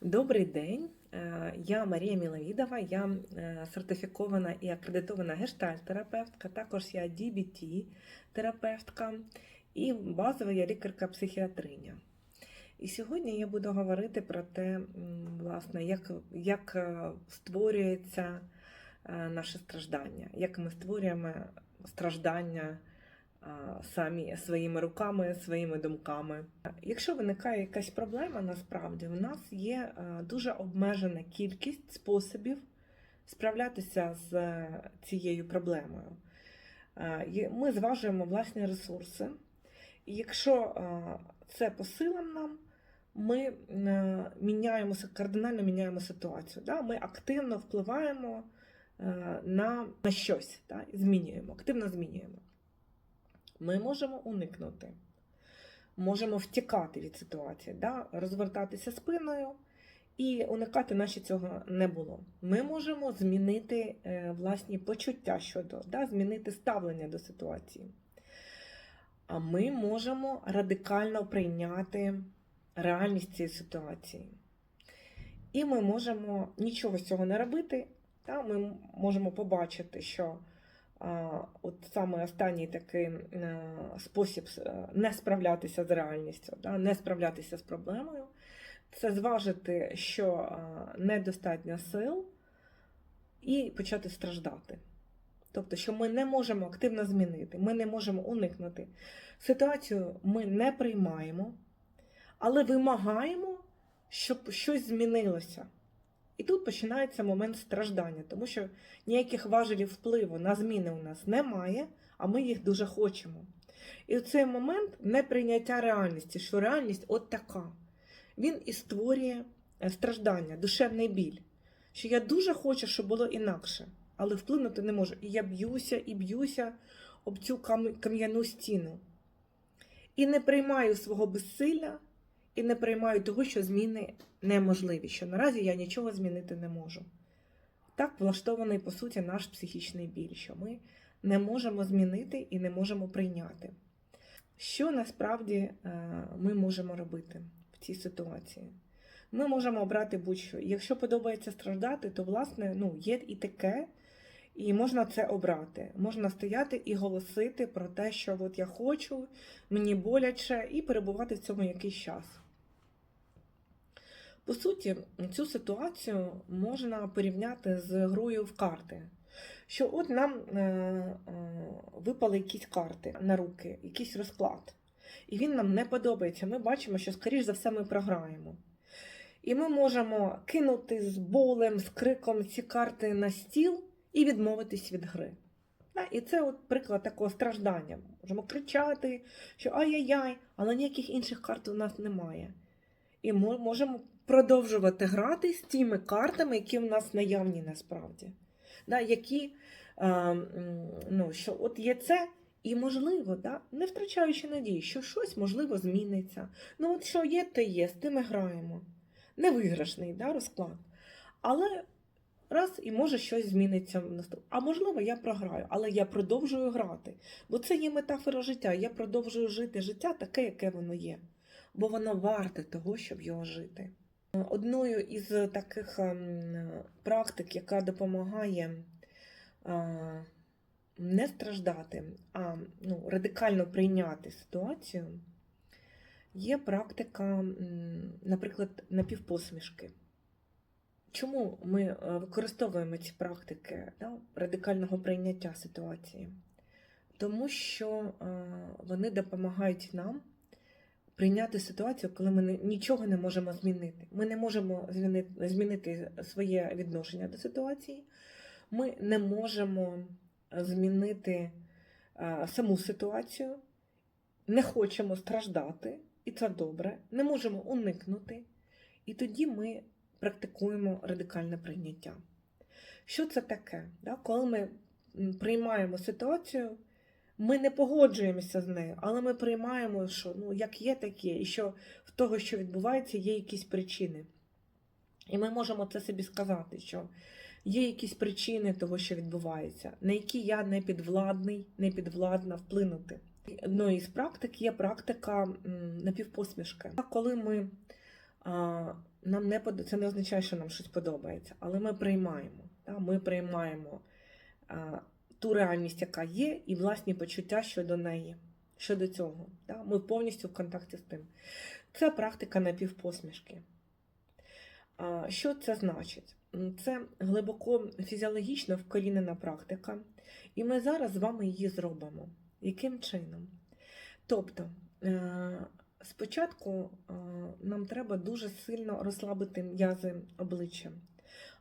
Добрий день, Е, я Марія Міловідова, я е, сертифікована і акредитована гештальт-терапевтка, також я DBT-терапевтка і базова я лікарка-психіатриня. І сьогодні я буду говорити про те, власне, як, як е, створюється наше страждання, як ми створюємо страждання самі своїми руками, своїми думками. Якщо виникає якась проблема, насправді в нас є дуже обмежена кількість способів справлятися з е, цією проблемою. Ми зважуємо власні ресурси, і якщо це по силам нам, ми е, міняємо си- кардинально міняємо ситуацію. Да? Ми активно впливаємо е, на, на щось, да? змінюємо, активно змінюємо. Ми можемо уникнути, можемо втікати від ситуації, да? розвертатися спиною і уникати, наче цього не було. Ми можемо змінити е, власні почуття щодо, да? змінити ставлення до ситуації. А ми можемо радикально прийняти реальність цієї ситуації. І ми можемо нічого з цього не робити. Та? Ми можемо побачити, що от саме останній такий е, спосіб е, не справлятися з реальністю, не справлятися з проблемою, це зважити, що недостатньо сил, і почати страждати. Тобто, що ми не можемо активно змінити, ми не можемо уникнути. Ситуацію ми не приймаємо, але вимагаємо, щоб щось змінилося. І тут починається момент страждання, тому що ніяких важелів впливу на зміни у нас немає, а ми їх дуже хочемо. І цей момент неприйняття реальності, що реальність от така. Він і створює е, страждання, душевний біль. Що я дуже хочу, щоб було інакше, але вплинути не можу. І я б'юся і б'юся об цю кам'яну стіну. І не приймаю свого безсилля, і не приймаю того, що зміни неможливі, що наразі я нічого змінити не можу. Так влаштований, по суті, наш психічний біль, що ми не можемо змінити і не можемо прийняти. Що насправді е, ми можемо робити в цій ситуації? Ми можемо обрати будь-що. Якщо подобається страждати, то власне ну, є і таке, і можна це обрати. Можна стояти і голосити про те, що от я хочу, мені боляче, і перебувати в цьому якийсь час. По суті, цю ситуацію можна порівняти з грою в карти. Що от нам е, е, випали якісь карти на руки, якийсь розклад. І він нам не подобається. Ми бачимо, що, скоріш за все, ми програємо. І ми можемо кинути з болем, з криком ці карти на стіл і відмовитись від гри. І це от приклад такого страждання. Можемо кричати, що ай-яй-яй, але ніяких інших карт у нас немає. І ми можемо продовжувати грати з тими картами, які в нас наявні насправді. Да, які, е, ну, що от є це, і можливо, да, не втрачаючи надії, що щось можливо зміниться. Ну, от що є, те є, з тим ми граємо. Невиграшний да, розклад. Але раз і може щось зміниться в наступ. А можливо, я програю, але я продовжую грати. Бо це є метафора життя. Я продовжую жити життя таке, яке воно є. Бо воно варте того, щоб його жити. Одною із таких ем, практик, яка допомагає е, не страждати, а ну, радикально прийняти ситуацію, є практика, наприклад, напівпосмішки. Чому ми е, використовуємо ці практики да, радикального прийняття ситуації? Тому що е, вони допомагають нам прийняти ситуацію, коли ми нічого не можемо змінити. Ми не можемо змінити, своє відношення до ситуації, ми не можемо змінити саму ситуацію, не хочемо страждати, і це добре, не можемо уникнути. І тоді ми практикуємо радикальне прийняття. Що це таке? Коли ми приймаємо ситуацію, ми не погоджуємося з нею, але ми приймаємо, що ну, як є, так є, і що в того, що відбувається, є якісь причини. І ми можемо це собі сказати, що є якісь причини того, що відбувається, на які я не підвладний, не підвладна вплинути. Одною із практик є практика напівпосмішки. Коли ми Нам не. Це не означає, що нам щось подобається, але ми приймаємо. Ми приймаємо ту реальність, яка є, і власні почуття щодо неї, щодо цього. Да? Ми повністю в контакті з тим. Це практика напівпосмішки. Що це значить? Це глибоко фізіологічно вкорінена практика, і ми зараз з вами її зробимо. Яким чином? Тобто, е, спочатку е, нам треба дуже сильно розслабити м'язи обличчя.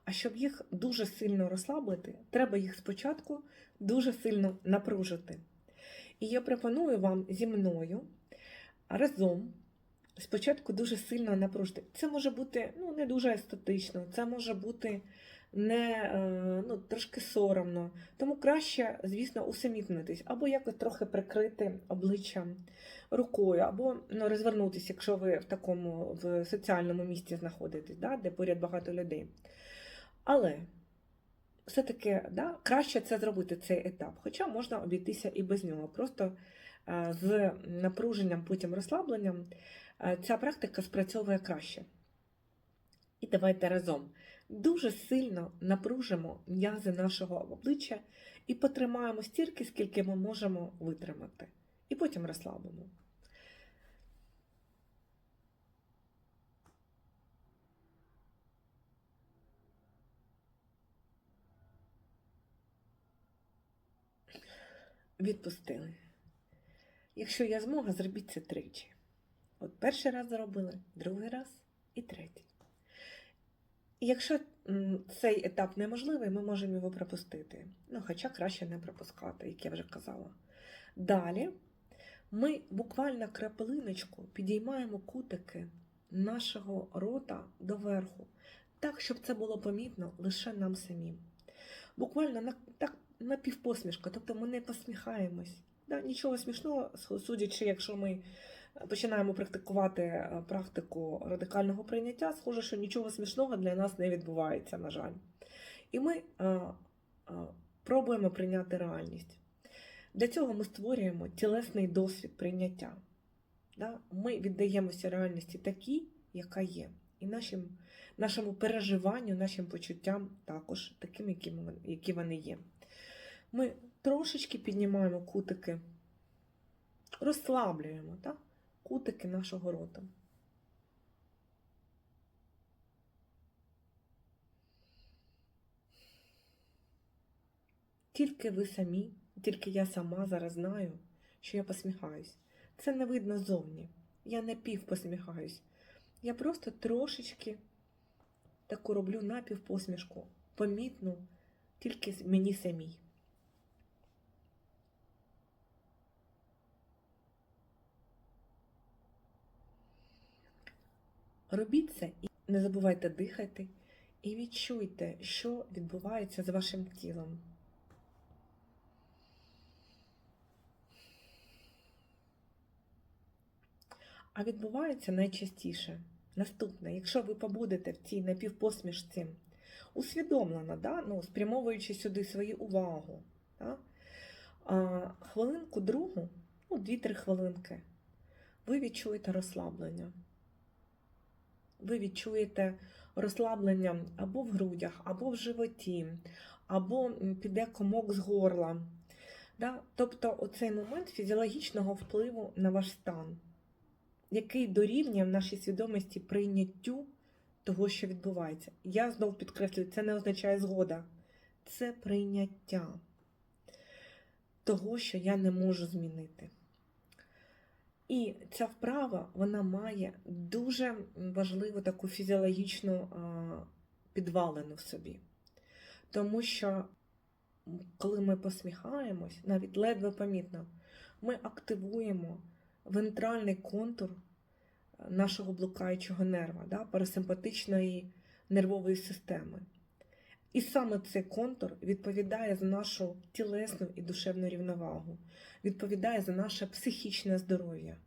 А щоб їх дуже сильно розслабити, треба їх спочатку дуже сильно напружити. І я пропоную вам зі мною разом спочатку дуже сильно напружити. Це може бути ну, не дуже естетично, це може бути не, е, ну, трошки соромно. Тому краще, звісно, усамітнитись, або якось трохи прикрити обличчя рукою, або ну, розвернутися, якщо ви в такому в соціальному місці знаходитесь, да, де поряд багато людей. Але все-таки да, краще це зробити цей етап, хоча можна обійтися і без нього. Просто е, з напруженням, потім розслабленням е, ця практика спрацьовує краще. І давайте разом дуже сильно напружимо м'язи нашого обличчя і потримаємо стільки, скільки ми можемо витримати. І потім розслабимо. Відпустили. Якщо є змога, зробіть це тричі. От перший раз зробили, другий раз і третій. Якщо цей етап неможливий, ми можемо його пропустити. Ну, хоча краще не пропускати, як я вже казала. Далі ми буквально краплиночку підіймаємо кутики нашого рота доверху, так, щоб це було помітно лише нам самим. Буквально на, так, на півпосмішка, тобто ми не посміхаємось. Да, нічого смішного, судячи, якщо ми починаємо практикувати е, практику радикального прийняття, схоже, що нічого смішного для нас не відбувається, на жаль. І ми а, а, пробуємо прийняти реальність. Для цього ми створюємо тілесний досвід прийняття. Да? Ми віддаємося реальності такій, яка є. І нашим, нашому переживанню, нашим почуттям також таким, які, вони є. Ми трошечки піднімаємо кутики, розслаблюємо так? кутики нашого рота. Тільки ви самі, тільки я сама зараз знаю, що я посміхаюсь. Це не видно зовні. Я не пів посміхаюсь. Я просто трошечки таку роблю напівпосмішку, помітну тільки мені самій. Робіть це і не забувайте дихати, і відчуйте, що відбувається з вашим тілом. А відбувається найчастіше. Наступне, якщо ви побудете в цій напівпосмішці усвідомлено, да? ну, спрямовуючи сюди свою увагу, да? а, хвилинку другу, ну, 2-3 хвилинки, ви відчуєте розслаблення. Ви відчуєте розслаблення або в грудях, або в животі, або піде комок з горла. Да? Тобто оцей момент фізіологічного впливу на ваш стан який дорівнює в нашій свідомості прийняттю того, що відбувається. Я знову підкреслюю, це не означає згода, це прийняття того, що я не можу змінити. І ця вправа вона має дуже важливу таку фізіологічну підвалену в собі. Тому що, коли ми посміхаємось, навіть ледве помітно, ми активуємо вентральний контур нашого блукаючого нерва, да, парасимпатичної нервової системи. І саме цей контур відповідає за нашу тілесну і душевну рівновагу, відповідає за наше психічне здоров'я.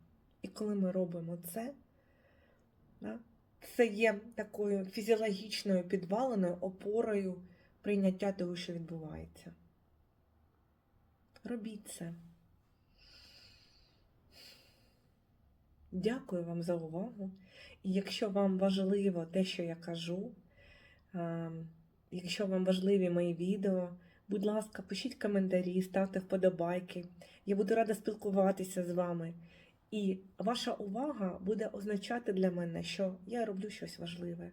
І коли ми робимо це, да, це є такою фізіологічною підваленою опорою прийняття того, що відбувається. Робіть це. Дякую вам за увагу. І якщо вам важливо те, що я кажу, е, якщо вам важливі мої відео, будь ласка, пишіть коментарі, ставте вподобайки. Я буду рада спілкуватися з вами. І ваша увага буде означати для мене, що я роблю щось важливе,